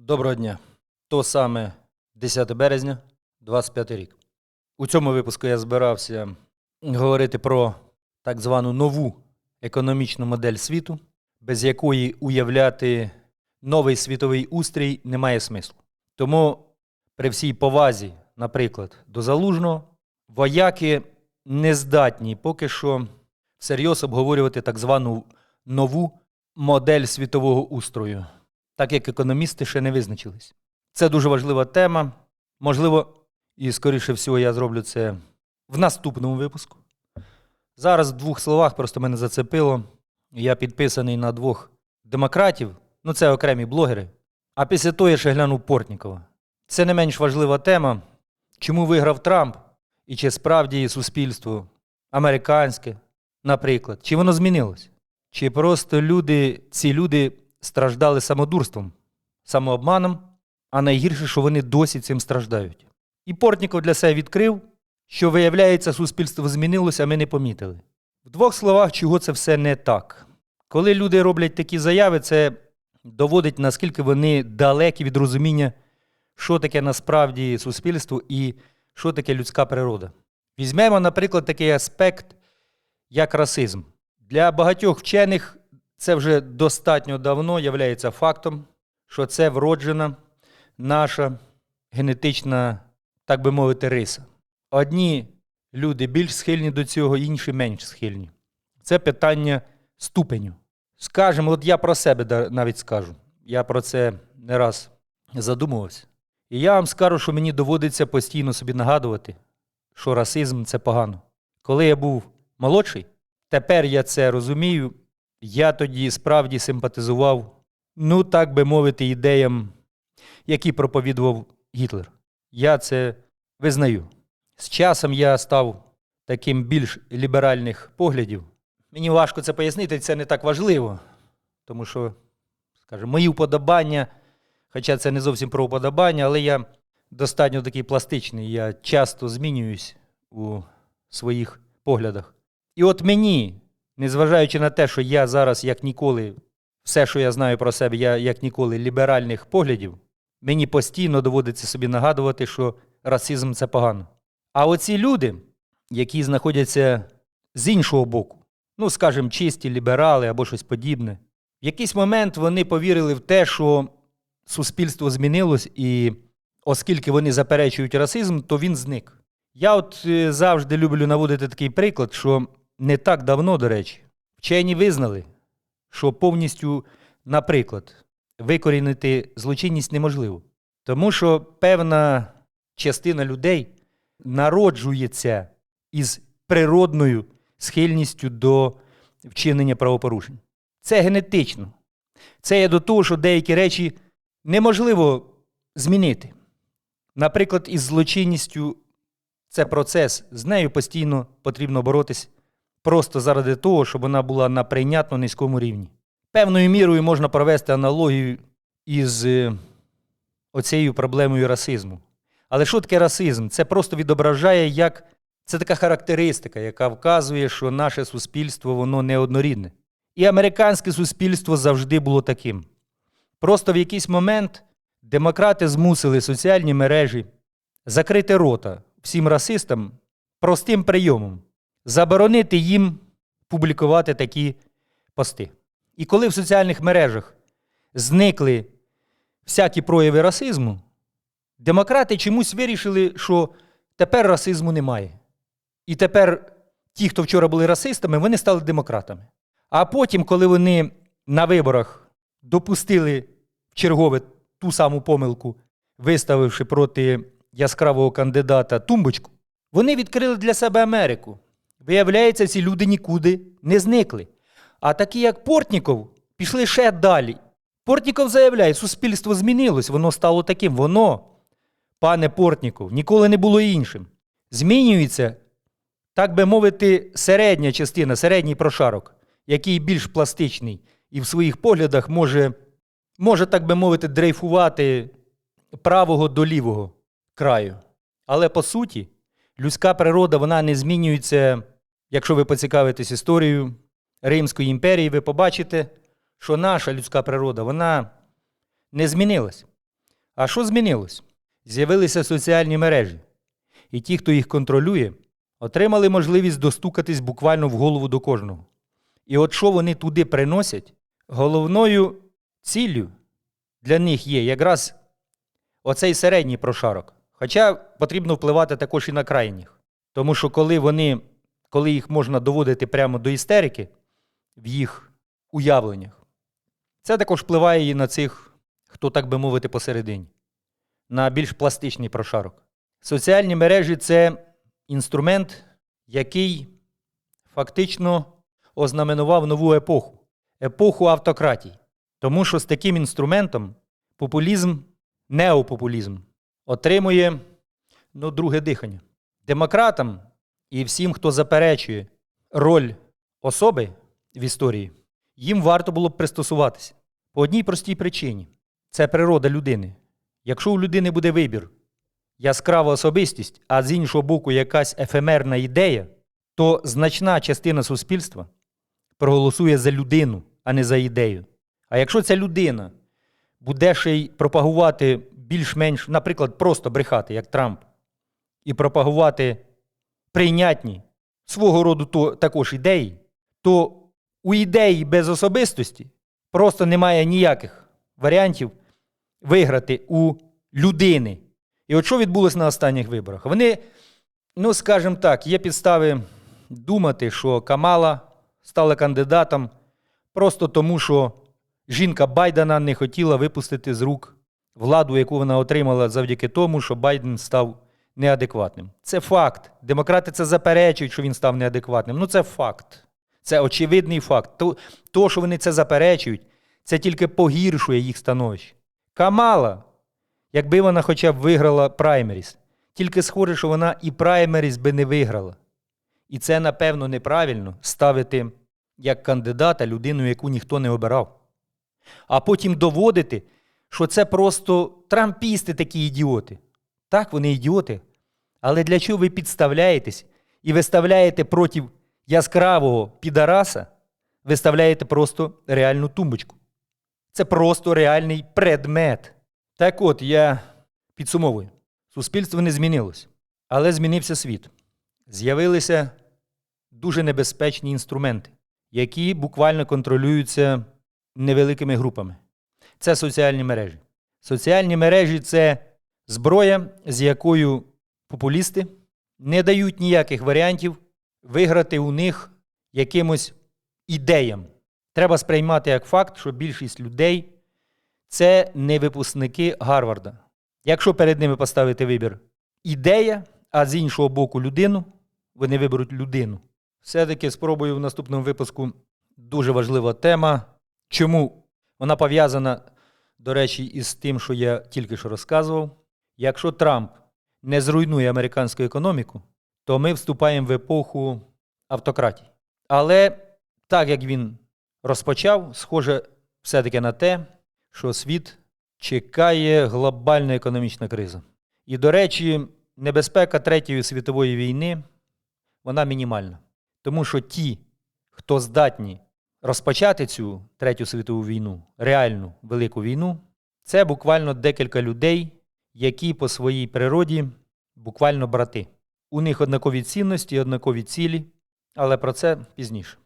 Доброго дня. То саме 10 березня, 25 рік. У цьому випуску я збирався говорити про так звану нову економічну модель світу, без якої уявляти новий світовий устрій немає смислу. Тому при всій повазі, наприклад, до залужного, вояки не здатні поки що всерйоз обговорювати так звану нову модель світового устрою, так як економісти ще не визначились. Це дуже важлива тема. Можливо, і скоріше всього я зроблю це в наступному випуску. Зараз в двох словах просто мене зацепило. Я підписаний на двох демократів, ну це окремі блогери. А після того я ще глянув Портнікова. Це не менш важлива тема. Чому виграв Трамп? І чи справді суспільство американське, наприклад, чи воно змінилось? Чи просто люди, ці люди страждали самодурством, самообманом, а найгірше, що вони досі цим страждають. І Портніков для себе відкрив, що, виявляється, суспільство змінилося, а ми не помітили. В двох словах, чого це все не так. Коли люди роблять такі заяви, це доводить, наскільки вони далекі від розуміння, що таке насправді суспільство і що таке людська природа. Візьмемо, наприклад, такий аспект, як расизм. Для багатьох вчених це вже достатньо давно являється фактом, що це вроджена наша генетична, так би мовити, риса. Одні люди більш схильні до цього, інші менш схильні. Це питання ступеню. Скажемо, от я про себе навіть скажу. Я про це не раз задумувався. І я вам скажу, що мені доводиться постійно собі нагадувати, що расизм це погано. Коли я був молодший, тепер я це розумію. Я тоді справді симпатизував, ну так би мовити, ідеям, які проповідував Гітлер. Я це визнаю. З часом я став таким більш ліберальних поглядів. Мені важко це пояснити, це не так важливо, тому що, скажімо, мої вподобання, хоча це не зовсім про вподобання, але я достатньо такий пластичний, я часто змінююсь у своїх поглядах. І от мені, незважаючи на те, що я зараз як ніколи, все, що я знаю про себе, я як ніколи ліберальних поглядів, мені постійно доводиться собі нагадувати, що расизм це погано. А оці люди, які знаходяться з іншого боку, ну, скажімо, чисті ліберали або щось подібне, в якийсь момент вони повірили в те, що суспільство змінилось, і оскільки вони заперечують расизм, то він зник. Я от е, завжди люблю наводити такий приклад, що не так давно, до речі, вчені визнали, що повністю, наприклад, викорінити злочинність неможливо. Тому що певна частина людей народжується із природною схильністю до вчинення правопорушень. Це генетично. Це є до того, що деякі речі неможливо змінити. Наприклад, із злочинністю це процес, з нею постійно потрібно боротись просто заради того, щоб вона була на прийнятно низькому рівні. Певною мірою можна провести аналогію із е, оцією проблемою расизму. Але що таке расизм? Це просто відображає, як це така характеристика, яка вказує, що наше суспільство воно неоднорідне. І американське суспільство завжди було таким. Просто в якийсь момент демократи змусили соціальні мережі закрити рота всім расистам простим прийомом, заборонити їм публікувати такі пости. І коли в соціальних мережах зникли всякі прояви расизму, демократи чомусь вирішили, що тепер расизму немає. І тепер ті, хто вчора були расистами, вони стали демократами. А потім, коли вони на виборах допустили в чергове ту саму помилку, виставивши проти яскравого кандидата тумбочку, вони відкрили для себе Америку. Виявляється, ці люди нікуди не зникли. А такі, як Портніков, пішли ще далі. Портніков заявляє, суспільство змінилось, воно стало таким. Воно, пане Портніков, ніколи не було іншим. Змінюється, так би мовити, середня частина, середній прошарок, який більш пластичний і в своїх поглядах може, може так би мовити, дрейфувати правого до лівого краю. Але по суті, людська природа вона не змінюється. Якщо ви поцікавитесь історією Римської імперії, ви побачите, що наша людська природа вона не змінилась. А що змінилось? З'явилися соціальні мережі, і ті, хто їх контролює, отримали можливість достукатись буквально в голову до кожного. І от що вони туди приносять, головною ціллю для них є якраз оцей середній прошарок. Хоча потрібно впливати також і на крайніх. Тому що коли вони, коли їх можна доводити прямо до істерики в їх уявленнях, це також впливає і на цих, хто так би мовити, посередині, на більш пластичний прошарок. Соціальні мережі це інструмент, який фактично ознаменував нову епоху епоху автократій. Тому що з таким інструментом популізм, неопопулізм отримує ну, друге дихання. Демократам і всім, хто заперечує роль особи в історії, їм варто було б пристосуватися. По одній простій причині це природа людини. Якщо у людини буде вибір, яскрава особистість, а з іншого боку, якась ефемерна ідея, то значна частина суспільства проголосує за людину, а не за ідею. А якщо ця людина буде ще й пропагувати більш-менш, наприклад, просто брехати, як Трамп, і пропагувати прийнятні свого роду то, також ідеї, то у ідеї без особистості просто немає ніяких варіантів виграти у людини. І от що відбулося на останніх виборах? Вони, ну скажімо так, є підстави думати, що Камала стала кандидатом просто тому, що жінка Байдена не хотіла випустити з рук владу, яку вона отримала завдяки тому, що Байден став неадекватним. Це факт. Демократи це заперечують, що він став неадекватним. Ну, це факт. Це очевидний факт. То, то, що вони це заперечують, це тільки погіршує їх становище. Камала, якби вона хоча б виграла праймеріс, тільки схоже, що вона і праймеріс би не виграла. І це, напевно, неправильно ставити як кандидата людину, яку ніхто не обирав. А потім доводити, що це просто трампісти такі ідіоти. Так, вони ідіоти. Але для чого ви підставляєтесь і виставляєте проти яскравого підараса, виставляєте просто реальну тумбочку? Це просто реальний предмет. Так от, я підсумовую: суспільство не змінилось, але змінився світ. З'явилися дуже небезпечні інструменти, які буквально контролюються невеликими групами. Це соціальні мережі. Соціальні мережі це зброя, з якою популісти не дають ніяких варіантів виграти у них якимось ідеям. Треба сприймати як факт, що більшість людей це не випускники Гарварда. Якщо перед ними поставити вибір ідея, а з іншого боку людину, вони виберуть людину. Все-таки спробую в наступному випуску дуже важлива тема. Чому вона пов'язана, до речі, із тим, що я тільки що розказував. Якщо Трамп не зруйнує американську економіку, то ми вступаємо в епоху автократій. Але так як він розпочав, схоже все-таки на те, що світ чекає глобальна економічна криза. І, до речі, небезпека Третьої світової війни вона мінімальна. Тому що ті, хто здатні розпочати цю Третю світову війну, реальну велику війну, це буквально декілька людей, які по своїй природі буквально брати. У них однакові цінності, однакові цілі, але про це пізніше.